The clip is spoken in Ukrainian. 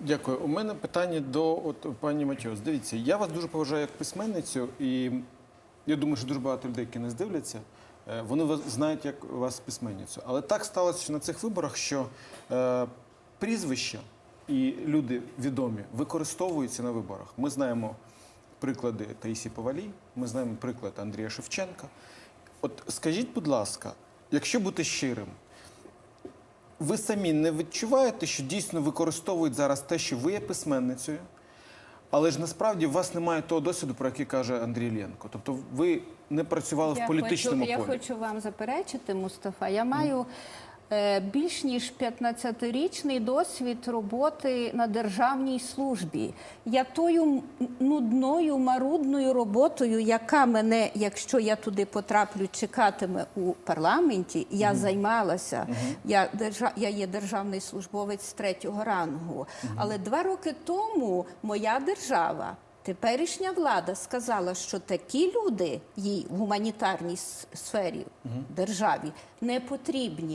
Дякую. У мене питання до от, пані Матіос. Дивіться, я вас дуже поважаю як письменницю, і я думаю, що дуже багато людей, які нас дивляться, е, вони вас знають як вас письменницю. Але так сталося що на цих виборах, що е, прізвища і люди відомі використовуються на виборах. Ми знаємо приклади Таїсі Повалій, ми знаємо приклад Андрія Шевченка. От скажіть, будь ласка, якщо бути щирим, ви самі не відчуваєте, що дійсно використовують зараз те, що ви є письменницею, але ж насправді у вас немає того досвіду, про який каже Андрій Лєнко. Тобто ви не працювали в політичному хочу, я хочу вам заперечити, Мустафа. Я маю більш ніж 15-річний досвід роботи на державній службі. Я тою нудною марудною роботою, яка мене, якщо я туди потраплю, чекатиме у парламенті, я займалася. Я, держа, я є державний службовець третього рангу. Але два роки тому моя держава. Теперішня влада сказала, що такі люди їй в гуманітарній сфері державі не потрібні.